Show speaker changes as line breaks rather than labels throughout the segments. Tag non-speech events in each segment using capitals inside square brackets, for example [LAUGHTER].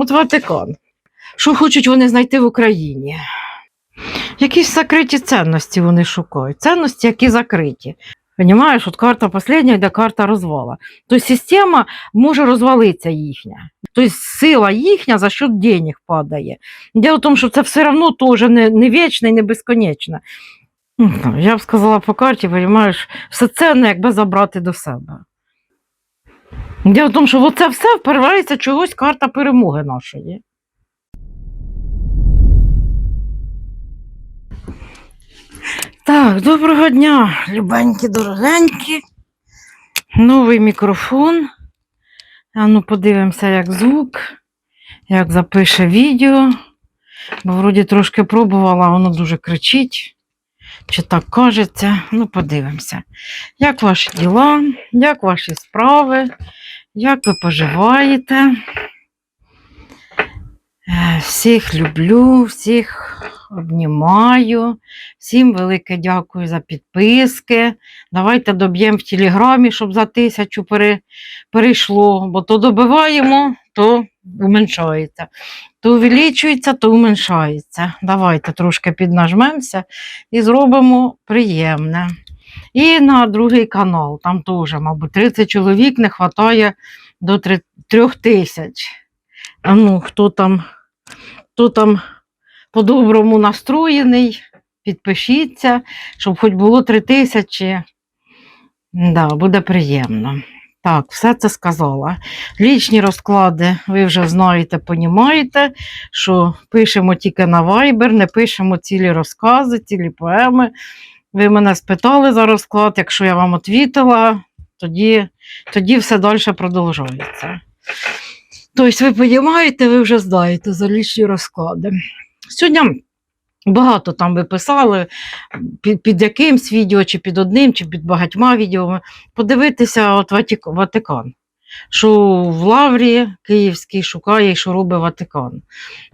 От Ватикан. Що хочуть вони знайти в Україні? Якісь закриті цінності вони шукають. Цінності, які закриті. Понімаєш, от карта последня йде карта розвала. Тобто система може розвалитися їхня. Тобто сила їхня за счет денег падає. Діло в тому, що це все одно теж не, не вічне і не безконечне. Ну, Я б сказала по карті, розумієш, все ценне, якби забрати до себе. Діло в тому, що це все впирається чогось карта перемоги нашої. Так, доброго дня, любенькі, дорогенькі. Новий мікрофон. А ну подивимося, як звук, як запише відео. Бо вроді трошки пробувала, воно дуже кричить. Чи так кажеться? Ну, подивимося. Як ваші діла, як ваші справи, як ви поживаєте? Е, Всіх люблю, всіх обнімаю. Всім велике дякую за підписки. Давайте доб'ємо в телеграмі, щоб за тисячу перейшло, бо то добиваємо, то уменшається. То увеличується, то уменшається. Давайте трошки піднажмемося і зробимо приємне. І на другий канал, там теж, мабуть, 30 чоловік не вистачає до 3 тисяч. А ну, хто там, хто там по-доброму настроєний, підпишіться, щоб хоч було 3 тисячі. Да, буде приємно. Так, все це сказала. Лічні розклади, ви вже знаєте, понімаєте, що пишемо тільки на Viber, не пишемо цілі розкази, цілі поеми. Ви мене спитали за розклад, якщо я вам відповіла, тоді, тоді все далі продовжується. Тобто, ви розумієте, ви вже знаєте за лічні розклади. Сьогодні багато там ви писали, під, під якимсь відео, чи під одним, чи під багатьма відео. Подивитися от Ватикан. Що в Лаврі Київській шукає, і що робить Ватикан.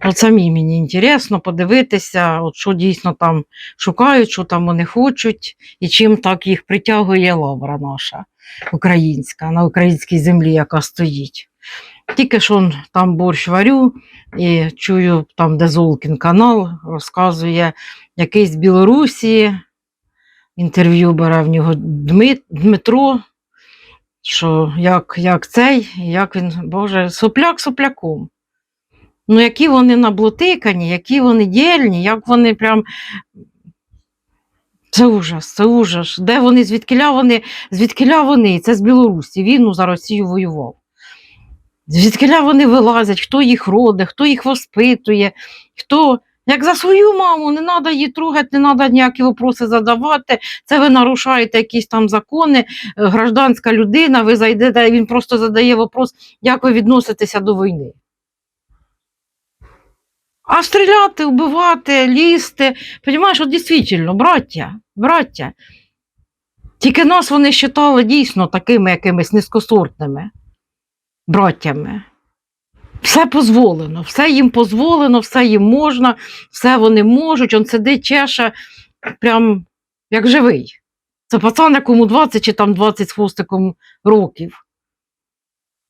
От самі мені інтересно подивитися, от що дійсно там шукають, що там вони хочуть, і чим так їх притягує лавра наша українська, на українській землі, яка стоїть. Тільки що там борщ варю і чую, там, де Золкін канал, розказує якийсь з Білорусі, інтерв'ю бере в нього Дмитро, що як, як цей, як він, Боже, сопляк сопляком. Ну, які вони наблотикані, які вони дільні, як вони прям. Це ужас, це ужас. Де вони, звідкиля вони, звідкиля вони, це з Білорусі, він ну, за Росію воював. Звідкиля вони вилазять, хто їх родить, хто їх воспитує, хто. Як за свою маму, не треба її трогати, не треба ніякі вопроси задавати. Це ви нарушаєте якісь там закони, е, гражданська людина, ви зайдете, він просто задає вопрос, як ви відноситеся до війни. А стріляти, вбивати, лізти, розумієш, от дійсно, браття, браття. Тільки нас вони вважали дійсно такими якимись низькосортними браттями. Все дозволено, все їм дозволено, все їм можна, все вони можуть. Он сидить, чеше, прям як живий. Це пацан, якому 20 чи там 20 з хвостиком років,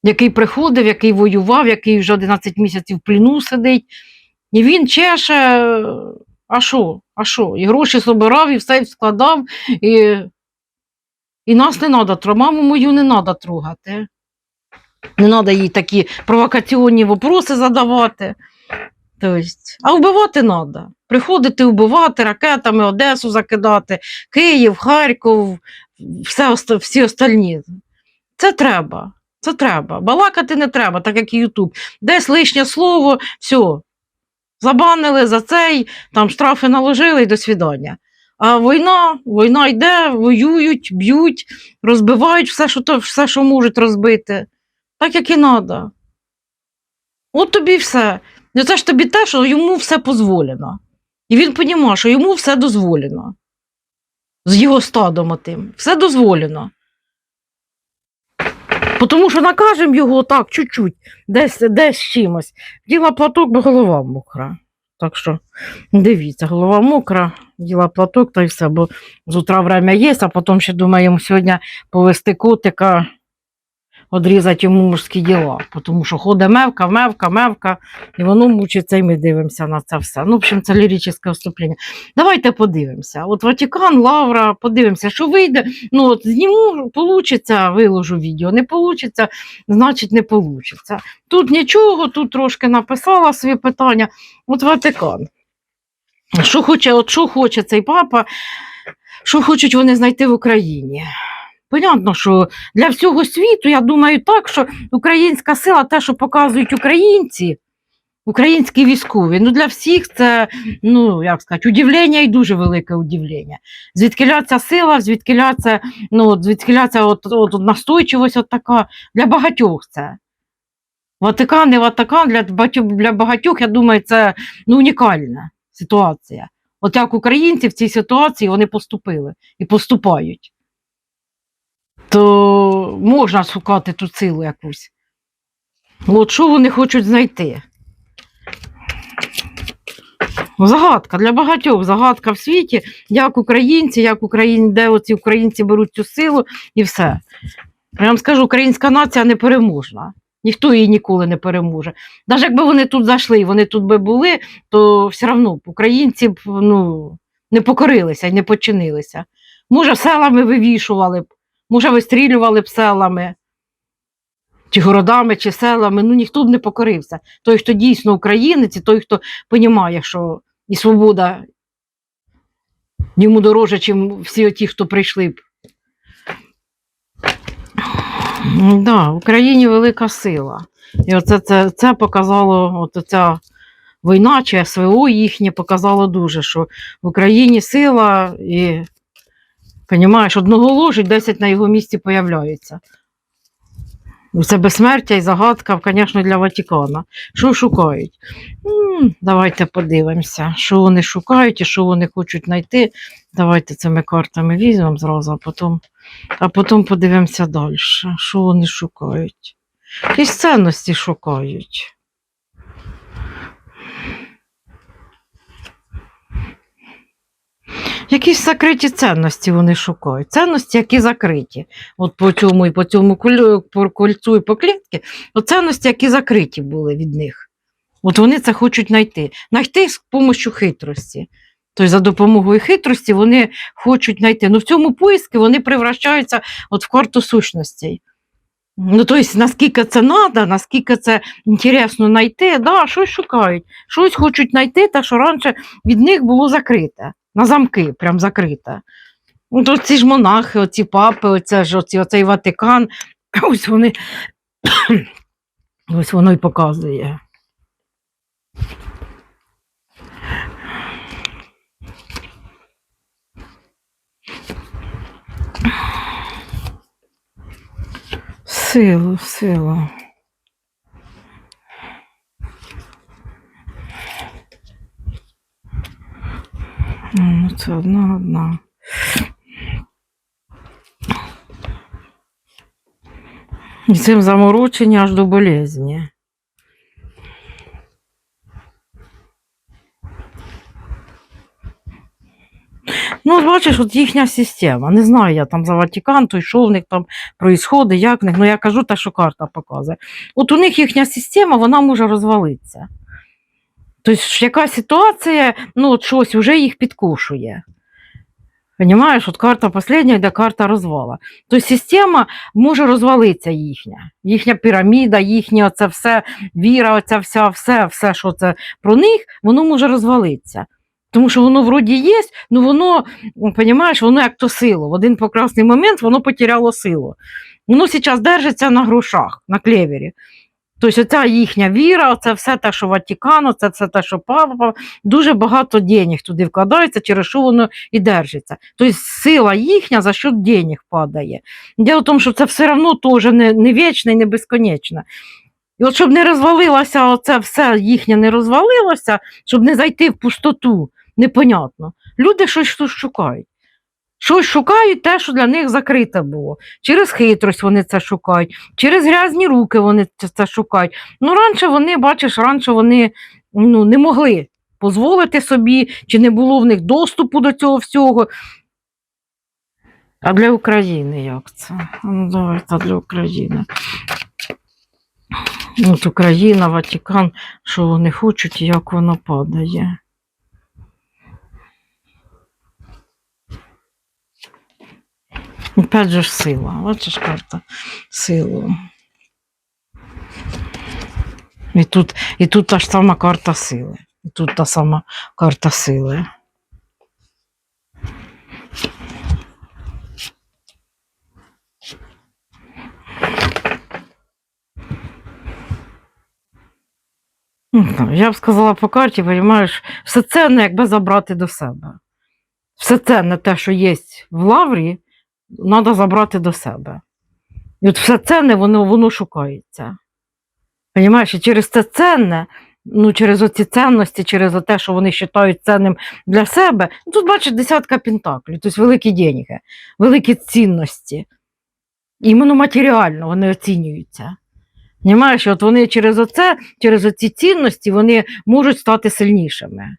який приходив, який воював, який вже 11 місяців в пліну сидить. І він чеше, а що? А що? І гроші собирав, і все складав, і, і нас не треба, маму мою не треба трогати. Не треба їй такі провокаційні вопроси задавати. Тобто, а вбивати треба. Приходити вбивати ракетами, Одесу закидати, Київ, Харків, все, всі остальні. Це треба. Це треба. Балакати не треба, так як і Ютуб. Десь лишнє слово, все. Забанили за цей, там штрафи наложили і до свідання. А війна, війна йде, воюють, б'ють, розбивають все, що, то, все, що можуть розбити. Так, як і треба. От тобі все. Ну це ж тобі те, що йому все дозволено. І він розуміє, що йому все дозволено. З його стадом отим. Все дозволено. Тому що накажемо його так, чуть-чуть, десь, десь чимось. Діла платок, бо голова мокра. Так що дивіться, голова мокра, діла платок та й все, бо з утра время є, а потім ще думаємо сьогодні повести котика одрізати йому мужські діла, тому що ходить мевка, мевка, мевка, і воно мучиться, і ми дивимося на це все. Ну, в общем, це ліричне вступлення. Давайте подивимося. От Ватикан, Лавра, подивимося, що вийде. Ну, от зніму, получиться, виложу відео. Не получиться, значить, не получиться. Тут нічого, тут трошки написала свої питання. От Ватикан. Що хоче, от що хоче цей папа, що хочуть вони знайти в Україні? Понятно, що для всього світу, я думаю, так, що українська сила, те, що показують українці, українські військові, ну для всіх це, ну як сказати, удивлення і дуже велике удивлення. Звідкиля ця сила, звідкиля це, ну, звідкиля ця от, от, от настойчивость от така, для багатьох це. Ватикан і Ватикан для багатьох, для багатьох, я думаю, це ну, унікальна ситуація. От як українці в цій ситуації вони поступили і поступають. То можна шукати ту силу якусь. От що вони хочуть знайти? Загадка для багатьох, загадка в світі, як українці, як Україн, де оці українці беруть цю силу і все. Я вам скажу, українська нація непереможна. Ніхто її ніколи не переможе. Навіть якби вони тут зайшли вони тут би були, то все одно українці б ну, не покорилися і не починилися. Може, селами вивішували б, може, вистрілювали б селами, чи городами, чи селами. Ну ніхто б не покорився. Той, хто дійсно українець, і той, хто розуміє, що і свобода йому дороже, ніж всі ті, хто прийшли б. М, Да, в Україні велика сила. І оце це, це показало, от ця війна чи СВО їхнє показало дуже, що в Україні сила і, розумієш, одного ложить, 10 на його місці появляється. Це безсмертя і загадка, звісно, для Ватикана. Що шукають? М, Давайте подивимося, що вони шукають і що вони хочуть знайти. Давайте цими картами візьмемо зразу, а потім, а потім подивимося далі, що вони шукають. Якісь цінності шукають. Якісь закриті цінності вони шукають. Цінності, які закриті. От по цьому і по цьому кулю- по кольцу і по клітці, от цінності, які закриті були від них. От вони це хочуть знайти. Знайти з допомогою хитрості. Тобто за допомогою хитрості вони хочуть знайти. Ну в цьому поиску вони превращаються от в карту сущностей. Ну, тобто, наскільки це треба, наскільки це інтересно знайти, да, щось шукають, щось хочуть знайти, те, що раніше від них було закрите, на замки, прям закрите. Ну, ці ж монахи, оці папи, оце ж, оці, оцей Ватикан, [COUGHS] ось вони, [COUGHS] ось воно й показує. Силу, силу. Ну, це одна одна. І цим заморочені аж до болезні. Ну, бачиш, от їхня система. Не знаю я там за Ватикан, то й що в них там происходить, як в них. Ну я кажу те, що карта показує. От у них їхня система, вона може розвалитися. Тобто, яка ситуація, ну, от щось вже їх підкушує. Понимаєш, от карта последня йде карта розвала. Тобто система може розвалитися їхня. Їхня піраміда, їхня оце все, віра, оця вся, все, все, що це про них, воно може розвалитися. Тому що воно вроді є, ну воно, розумієш, воно як то сило. В один прекрасний момент воно потеряло силу. Воно зараз держиться на грошах, на клевері. Тобто оця їхня віра, це все те, що Ватикану, це все те, що папа, дуже багато денег туди вкладається, через що воно і держиться. Тобто сила їхня за счет денег падає. Діло в тому, що це все одно теж не, не вічне і не безконечне. І от щоб не розвалилося, оце все їхнє не розвалилося, щоб не зайти в пустоту, непонятно. Люди щось тут шукають. Щось шукають те, що для них закрите було. Через хитрость вони це шукають, через грязні руки вони це, шукають. Ну, раніше вони, бачиш, раніше вони ну, не могли дозволити собі, чи не було в них доступу до цього всього. А для України як це? Ну, давайте для України. От Україна, Ватикан, що вони хочуть як воно падає. Опять же ж сила. Бачиш карта силу. І тут, і тут та ж сама карта сили. І тут та сама карта сили. Ну, Я б сказала по карті, розумієш, все ценне, якби забрати до себе. Все ценне те, що є в лаврі, треба забрати до себе. І от все ценне, воно, воно шукається. Понімаєш, і через це ценне, ну, через оці цінності, через те, що вони вважають цінним для себе, ну, тут бачиш десятка пентаклів, тобто великі деньги, великі цінності. Іменно матеріально вони оцінюються. Понімаєш, от вони через оце, через оці цінності вони можуть стати сильнішими.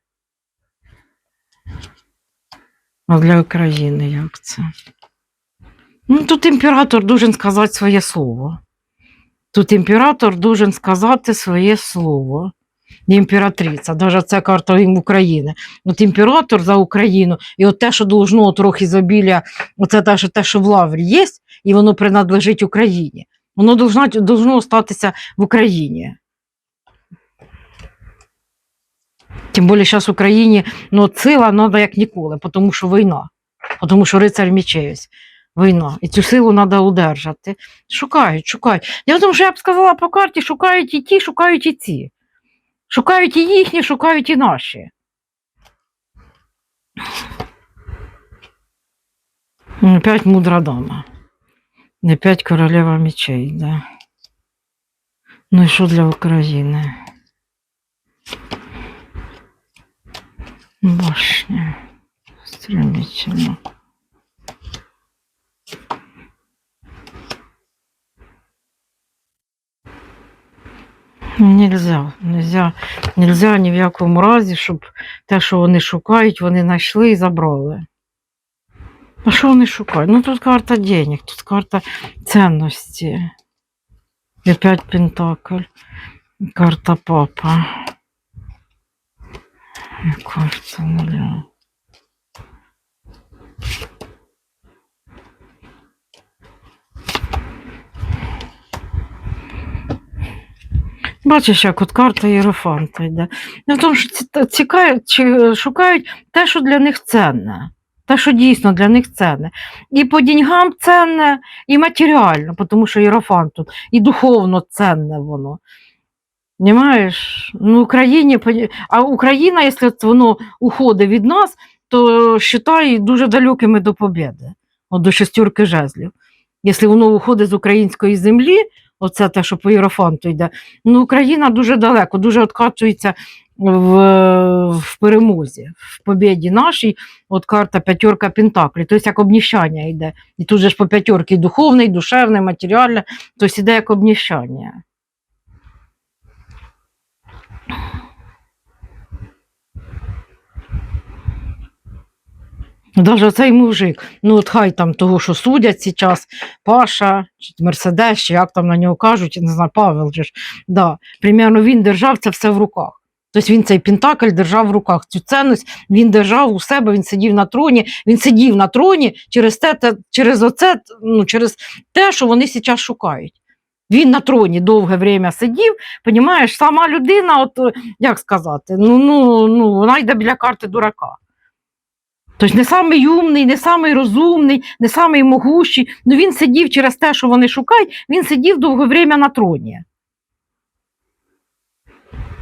А для України як це? Ну, тут імператор должен сказати своє слово. Тут імператор должен сказати своє слово. Імператриця, навіть це карта України. От імператор за Україну, і от те, що должно трохи забіля, оце те, що, те, що в лаврі є, і воно принадлежить Україні. Воно должно, должно остатися в Україні. Тим більше зараз в Україні ну, сила треба як ніколи, тому що війна, тому що рицар мечей ось, війна. І цю силу треба удержати. Шукають, шукають. Я тому, що я б сказала по карті, шукають і ті, шукають і ці. Шукають і їхні, шукають і наші. М, Опять мудра дама. Опять королева мечей, да. Ну і що для України? Башня. Стремительно. Нельзя, нельзя, нельзя ні в якому разі, щоб те, що вони шукають, вони знайшли і забрали. А що вони шукають? Ну тут карта денег, тут карта цінності. І п'ять пентакль. Карта папа. Карта нуля. Бачиш, як от карта Єрофанта йде. Ну, тому що ці- цікавить, чи шукають те, що для них ценне. Те, що дійсно для них ценне. І по деньгам ценне, і матеріально, тому що Єрофант тут, і духовно ценне воно. Понимаєш? Ну, Україні, а Україна, якщо воно уходить від нас, то вважай дуже далекими до побєди, от до шестерки жезлів. Якщо воно уходить з української землі, оце те, що по Єрофанту йде, ну Україна дуже далеко, дуже відкачується в, в перемозі, в побіді нашій, от карта п'ятерка Пентаклі, тобто як обніщання йде. І тут же ж по п'ятерці духовне, душевне, матеріальне, тобто йде як обніщання. Даже цей мужик, ну от хай там того, що судять зараз, Паша, чи Мерседес, чи як там на нього кажуть, не знаю, Павел же ж, да, примерно він держав це все в руках. Тобто він цей пентакль держав в руках. Цю цінність він держав у себе, він сидів на троні, він сидів на троні через те, те через оце, ну, через те, що вони зараз шукають. Він на троні довге время сидів, понімаєш, сама людина, от як сказати, ну, ну, ну, вона йде біля карти дурака. Тобто не самий умний, не самий розумний, не самий могущий. Ну він сидів через те, що вони шукають, він сидів довге время на троні.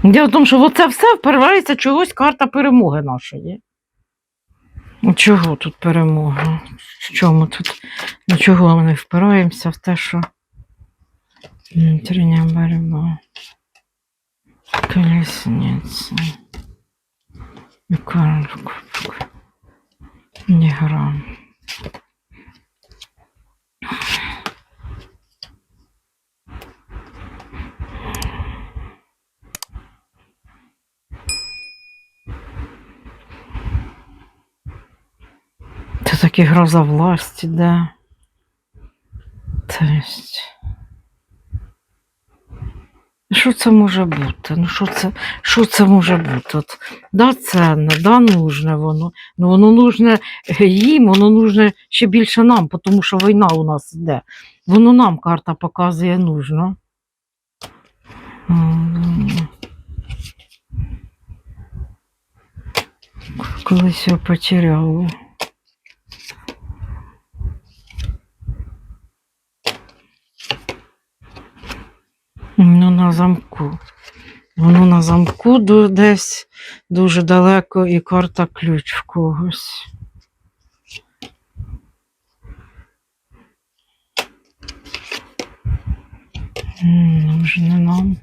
Діло в тому, що оце все впирається чогось карта перемоги нашої. Ну, Чого тут перемога? В чому тут? До чого ми не впираємося в те, що внутрішня боротьба. Король кубок. Ні грам. Це таки гра за іде. Тобто, Що це може бути? Ну, що це, що це може бути? От, да, ценне, да, нужне воно. Ну, воно нужне їм, воно нужне ще більше нам, тому що війна у нас йде. Воно нам карта показує нужно. Колись його потеряли. Ну, на замку. Воно на замку десь дуже далеко і карта ключ в когось. Ну, вже не нам.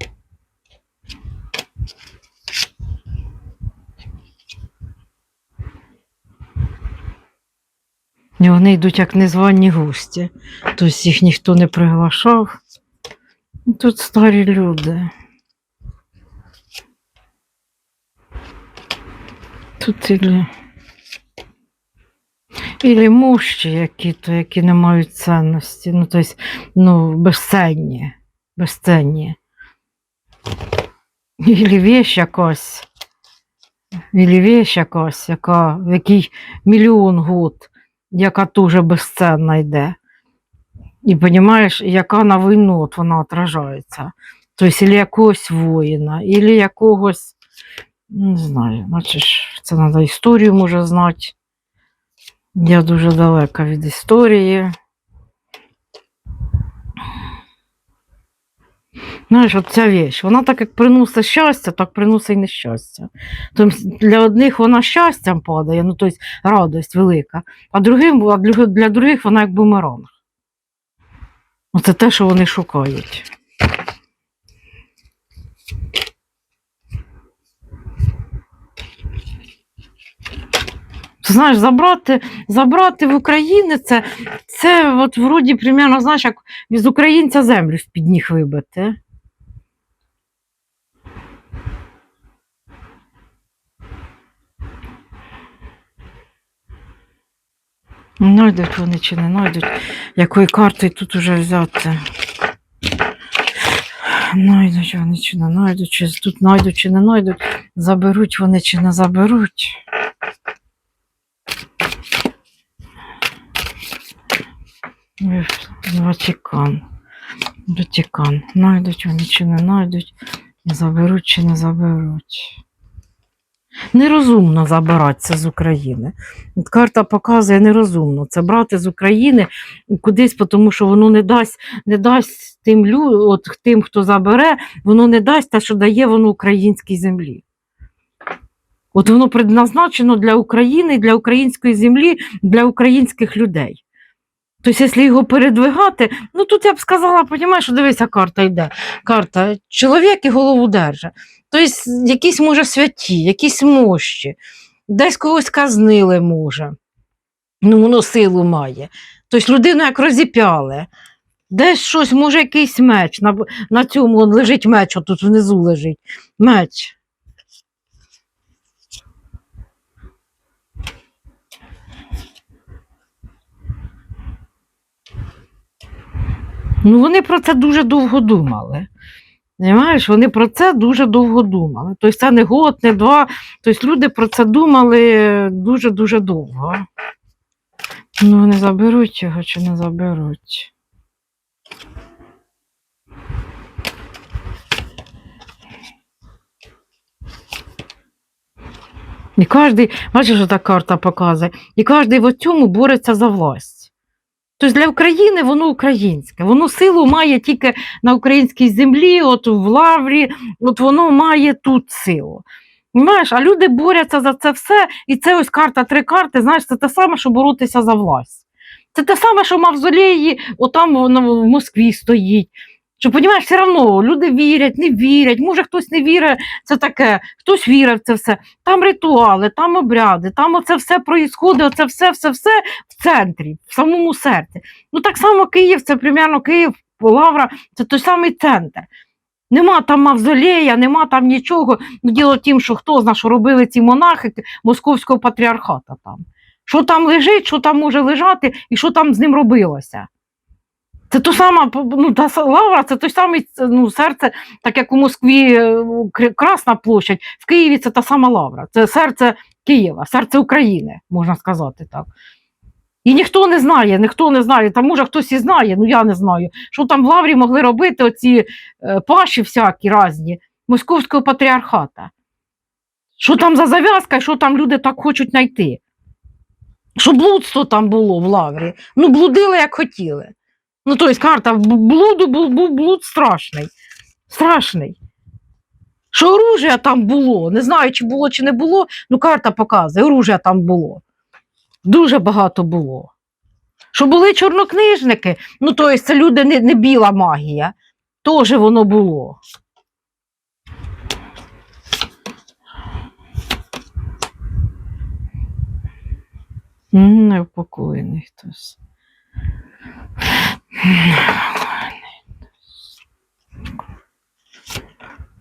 І вони йдуть як незвані гості. Тобто їх ніхто не приглашав. Тут старі люди. Тут ілі, ілі мощі які, то, які не мають цінності. Ну, тобто, ну, безценні. Безценні. Ілі вещь якась. Ілі вещь якась, яка, в якій мільйон год, яка дуже безценна йде. І розумієш, яка на війну от вона отражається. Тобто, ілі якогось воїна, ілі якогось, не знаю, бачиш, це треба історію може знати. Я дуже далека від історії. Знаєш, от ця віч, вона так як приносить щастя, так приносить і нещастя. Тобто для одних вона щастям падає, ну тобто радость велика, а другим, для других вона як бумеранг. Оце те, що вони шукають. Знаєш, забрати, забрати в Україні це, це от вроді примерно, знаєш, як з українця землю з-під ніг вибити. Найдуть вони чи не найдуть, якої карти тут уже взяти. Найдуть вони чи не найдуть, чи тут найдуть чи не найдуть, заберуть вони чи не заберуть. Ватикан. Ватикан. Найдуть вони чи не найдуть, заберуть чи не заберуть. Нерозумно забиратися з України. Карта показує нерозумно. Це брати з України кудись, тому що воно не дасть, не дасть тим, лю, от, тим, хто забере, воно не дасть те, що дає воно українській землі. От воно предназначено для України, для української землі, для українських людей. Тобто, якщо його передвигати, ну тут я б сказала, розумієш, що дивися, карта йде. Карта, чоловік і голову держа. Тобто, якісь, може, святі, якісь мощі, десь когось казнили, може. Ну, воно силу має. Тобто людину як розіп'яли. Десь щось, може, якийсь меч. На, на цьому он лежить меч, отут внизу лежить. Меч. Ну, вони про це дуже довго думали. Понимаєш, вони про це дуже довго думали. Тобто це не год, не два. Тобто люди про це думали дуже-дуже довго. Ну, вони заберуть його чи не заберуть. І кожен, бачиш, що та карта показує, і кожен в цьому бореться за власть. Тобто для України воно українське, воно силу має тільки на українській землі, от в лаврі, от воно має тут силу. Знаєш, А люди борються за це все, і це ось карта, три карти, знаєш, це те саме, що боротися за власть. Це те саме, що в мавзолеї, отам в Москві стоїть. Що, розумієш, все одно люди вірять, не вірять, може хтось не вірить, це таке, хтось вірить в це все. Там ритуали, там обряди, там оце все проїсходить, оце все, все, все в центрі, в самому серці. Ну так само Київ, це примерно Київ, Лавра, це той самий центр. Нема там мавзолея, нема там нічого. Ну, діло в тім, що хто знає, що робили ці монахи московського патріархата там. Що там лежить, що там може лежати і що там з ним робилося. Це то сама, ну, та лавра, це той самий ну, серце, так як у Москві е, Красна площадь, в Києві це та сама лавра. Це серце Києва, серце України, можна сказати так. І ніхто не знає, ніхто не знає, там може хтось і знає, ну я не знаю, що там в лаврі могли робити оці е, паші всякі різні московського патріархата. Що там за зав'язка, і що там люди так хочуть знайти? Що блудство там було в лаврі? Ну, блудили, як хотіли. Ну, тобто, карта б- блуду був, блуд страшний. Страшний. Що оружия там було, не знаю, чи було, чи не було, ну карта показує, оружия там було. Дуже багато було. Що були чорнокнижники, ну тобто це люди не, не біла магія, теж воно було. М, Невпокоєний хтось.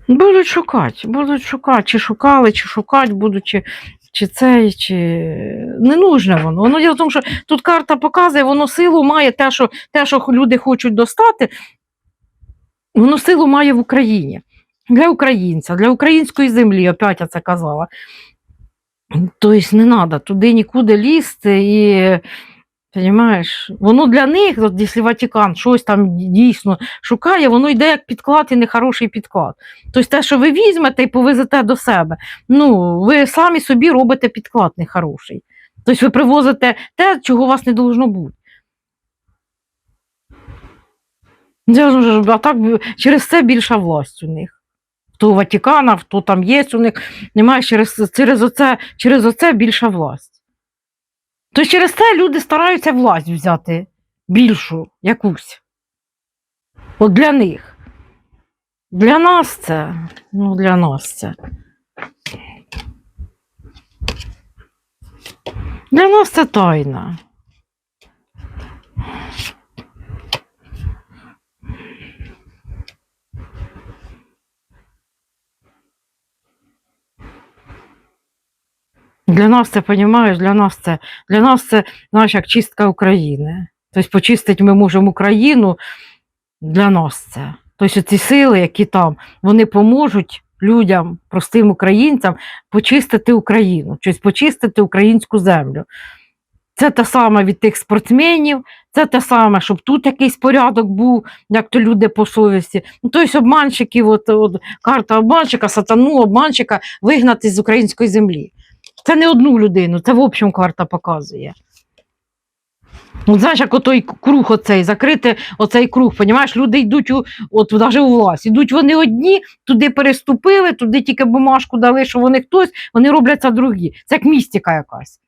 Будуть шукати, будуть шукати, чи шукали, чи шукати будуть, чи, чи це, чи не нужне воно. Воно діло в тому, що тут карта показує, воно силу має те, що, те, що люди хочуть достати, воно силу має в Україні. Для українця, для української землі, опять я це казала. Тобто не треба туди нікуди лізти і. Понимаєш, воно для них, от, якщо Ватикан щось там дійсно шукає, воно йде як підклад і нехороший підклад. Тобто те, що ви візьмете і повезете до себе, ну, ви самі собі робите підклад нехороший. Тобто ви привозите те, чого у вас не должно бути. А так через це більша власть у них. Хто у Ватикана, хто там є у них, немає через, через, оце, через оце більша власть. То через це люди стараються власть взяти більшу якусь. От для них. Для нас це, ну для нас це. Для нас це тайна. Для нас це, понімаєш, для нас це, для нас це, знаєш, як чистка України. Тобто почистити ми можемо Україну, для нас це. Тобто ці сили, які там, вони поможуть людям, простим українцям, почистити Україну, тобто почистити українську землю. Це те саме від тих спортсменів, це те саме, щоб тут якийсь порядок був, як то люди по совісті. Ну, тобто обманщиків, от, от, карта обманщика, сатану, обманщика вигнати з української землі. Це не одну людину, це в общем карта показує. От знаєш, як отой круг оцей, закрити оцей круг, понімаєш, люди йдуть у, от навіть у власть. Ідуть вони одні, туди переступили, туди тільки бумажку дали, що вони хтось, вони роблять це другі. Це як містика якась.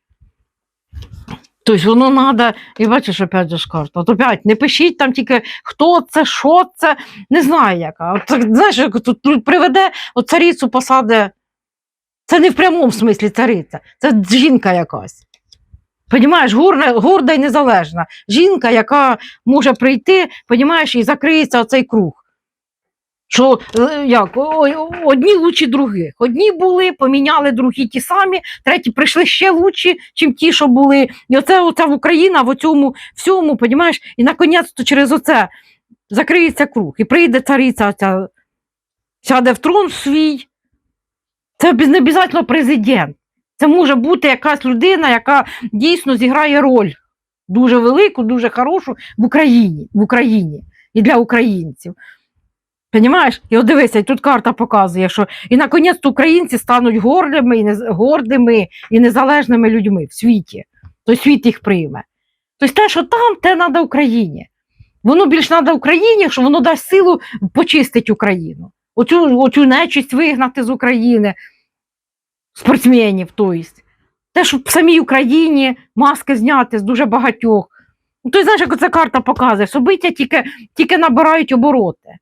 Тобто воно треба, і бачиш, опять же ж карта. От опять не пишіть там тільки хто це, що це, не знаю яка. От, знаєш, як тут, приведе, от царицю посаде. Це не в прямому смислі цариця, це жінка якась. Понімаєш, горда, горда і незалежна. Жінка, яка може прийти, понімаєш, і закриється оцей круг. Що е, як, одні лучі других. Одні були, поміняли другі ті самі, треті прийшли ще лучші, чим ті, що були. І оце, в Україна в цьому всьому, понімаєш, і наконець-то через оце закриється круг. І прийде цариця, оця, сяде в трон свій. Це не обов'язково президент. Це може бути якась людина, яка дійсно зіграє роль дуже велику, дуже хорошу в Україні, в Україні і для українців. Понімаєш? І от дивися, тут карта показує, що і наконець українці стануть гордими і, гордими і незалежними людьми в світі. То світ їх прийме. Тобто те, що там, те треба Україні. Воно більш треба Україні, що воно дасть силу почистити Україну. Оцю, оцю нечисть вигнати з України, спортсменів, тобто. Те, що в самій Україні маски зняти з дуже багатьох. Ну, ти знаєш, як ця карта показує, собиття тільки, тільки набирають обороти.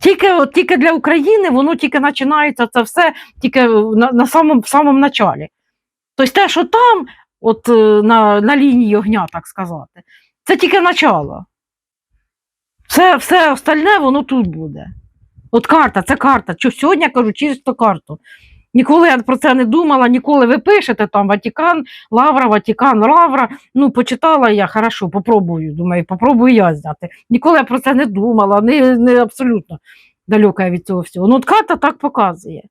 Тільки, тільки для України воно тільки починається це все тільки на, на самому, самому началі. Тобто те, що там, от е, на, на лінії огня, так сказати, це тільки начало. Все, все остальне воно тут буде. От карта, це карта. Що сьогодні я кажу чисто карту. Ніколи я про це не думала, ніколи ви пишете там Ватикан, Лавра, Ватикан, Лавра. Ну, почитала я, хорошо, попробую. Думаю, попробую я зняти. Ніколи я про це не думала, не, не абсолютно далека від цього всього. Ну, от так показує.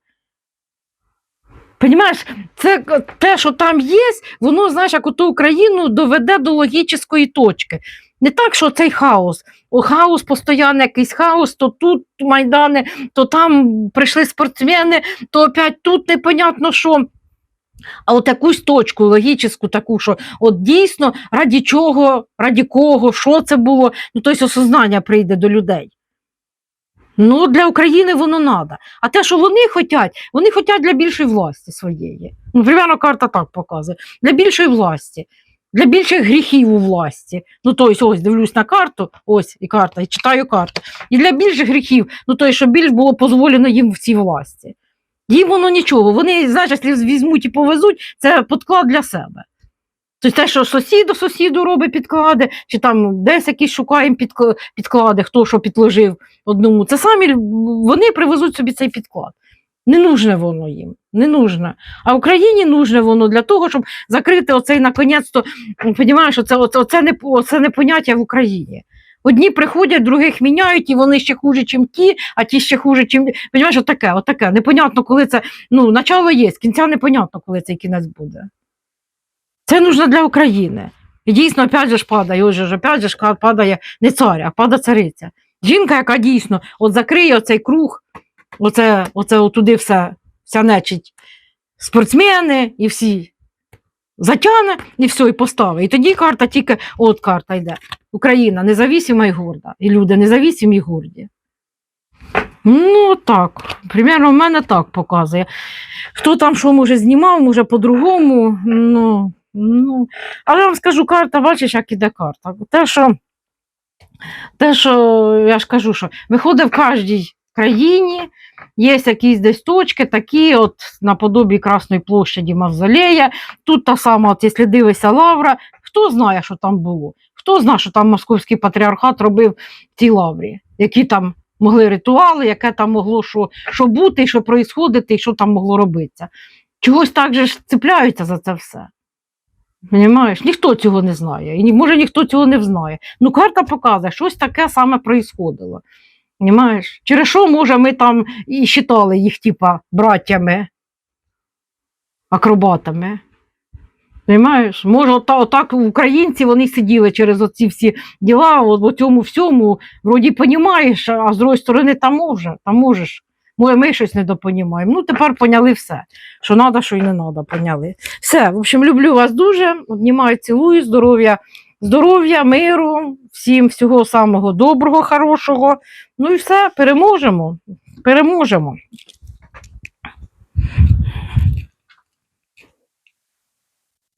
Понімаєш, це те, що там є, воно, знаєш, як оту Україну доведе до логічної точки. Не так, що цей хаос. О, хаос, постійно якийсь хаос, то тут майдани, то там прийшли спортсмени, то опять тут непонятно що. А от якусь точку логічну таку, що от дійсно раді чого, раді кого, що це було, ну тобто осознання прийде до людей. Ну, для України воно треба. А те, що вони хочуть, вони хочуть для більшої власті своєї. Ну, примерно карта так показує. Для більшої власті, для більших гріхів у власті. Ну, тобто, ось дивлюсь на карту, ось і карта, і читаю карту. І для більших гріхів, ну тобто, щоб більш було дозволено їм в цій власті. Їм воно нічого. Вони, якщо візьмуть і повезуть, це підклад для себе. Тобто те, що сусід до сусіду робить підклади, чи там десь якісь шукаємо підклади, хто що підложив одному. Це самі вони привезуть собі цей підклад. Не нужне воно їм, не нужне. А Україні нужне воно для того, щоб закрити оцей наконець-то, розумієш, оце, оце, оце, не, оце непоняття в Україні. Одні приходять, других міняють, і вони ще хуже, ніж ті, а ті ще хуже, чим. Понімаєш, отаке, отаке. Непонятно, коли це. Ну, начало є, кінця непонятно, коли цей кінець буде. Це нужно для України. І дійсно, опять же ж падає, ось же опять же ж падає не цар, а падає цариця. Жінка, яка дійсно от закриє оцей круг, оце, оце отуди все, вся нечить, спортсмени і всі затягне, і все, і поставить. І тоді карта тільки, от карта йде. Україна независима і горда. І люди независимі і горді. Ну, так. Примерно в мене так показує. Хто там що може знімав, може по-другому. Ну, ну. Але я вам скажу, карта, бачиш, як іде карта. Те, що, те, що я ж кажу, що виходить в кожній країні, є якісь десь точки, такі, от наподобі Красної площаді Мавзолея. Тут та сама, от, якщо дивишся Лавра, хто знає, що там було? Хто знає, що там московський патріархат робив в цій лаврі, які там могли ритуали, яке там могло що, що бути, що проїсходити, і що там могло робитися. Чогось так же ж цепляються за це все. Понімаєш? Ніхто цього не знає. І може ніхто цього не знає. Ну, карта показує, щось таке саме проїсходило. Понімаєш? Через що, може, ми там і вважали їх, типа, браттями, акробатами. Понимаєш? Може, ота, отак українці вони сиділи через оці всі діла, в цьому всьому, вроді понімаєш, а з другої сторони, там може, там можеш. Може, ми щось недопонімаємо. Ну, тепер поняли все. Що треба, що і не треба, поняли. Все, в общем, люблю вас дуже. Обнімаю, цілую, здоров'я, здоров'я, миру, всім всього самого доброго, хорошого. Ну і все, переможемо. Переможемо.